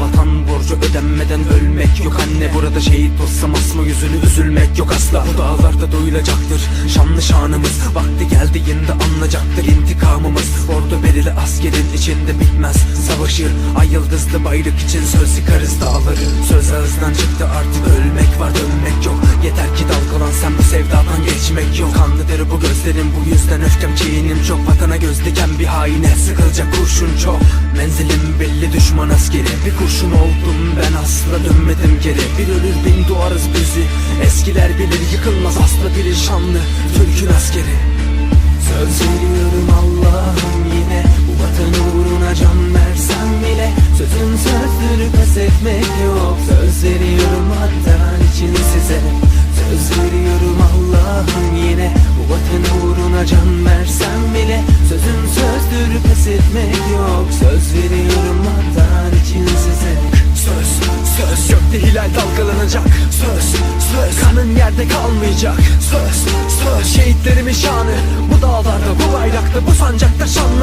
Vatan borcu ödenmeden ölmek yok Anne. Burada şehit olsam asma yüzünü üzülmek yok asla. Bu dağlarda duyulacaktır şanlı şanımız. Vakti geldiğinde anlayacaktır intikamımız. Ordu belirli askerin içinde bitmez Savaşır. Ay yıldızlı bayrak için söz yıkarız dağları. Söz ağızdan çıktı artık ölmek var dönmek yok. Yeter ki dalgalan sen bu sevdadan geçmek yok. Kanlıdır bu gözlerim bu yüzden öfkem kinim çok. Vatana göz diken bir haine. Sıkılacak kurşun çok. Menzilim belli düşman askeri Bir kurşun oldum ben asla dönmedim geri. Bir ölür bin doğarız bizi Eskiler bilir yıkılmaz asla biri şanlı Türk'ün askeri. Söz veriyorum Allah'ım yine Bu vatan uğruna can versem bile Sözün sözdür pes etmek yok yerde kalmayacak. Söz, söz Şehitlerimin şanı Bu dağlarda, bu bayrakta, bu sancakta şanlanacak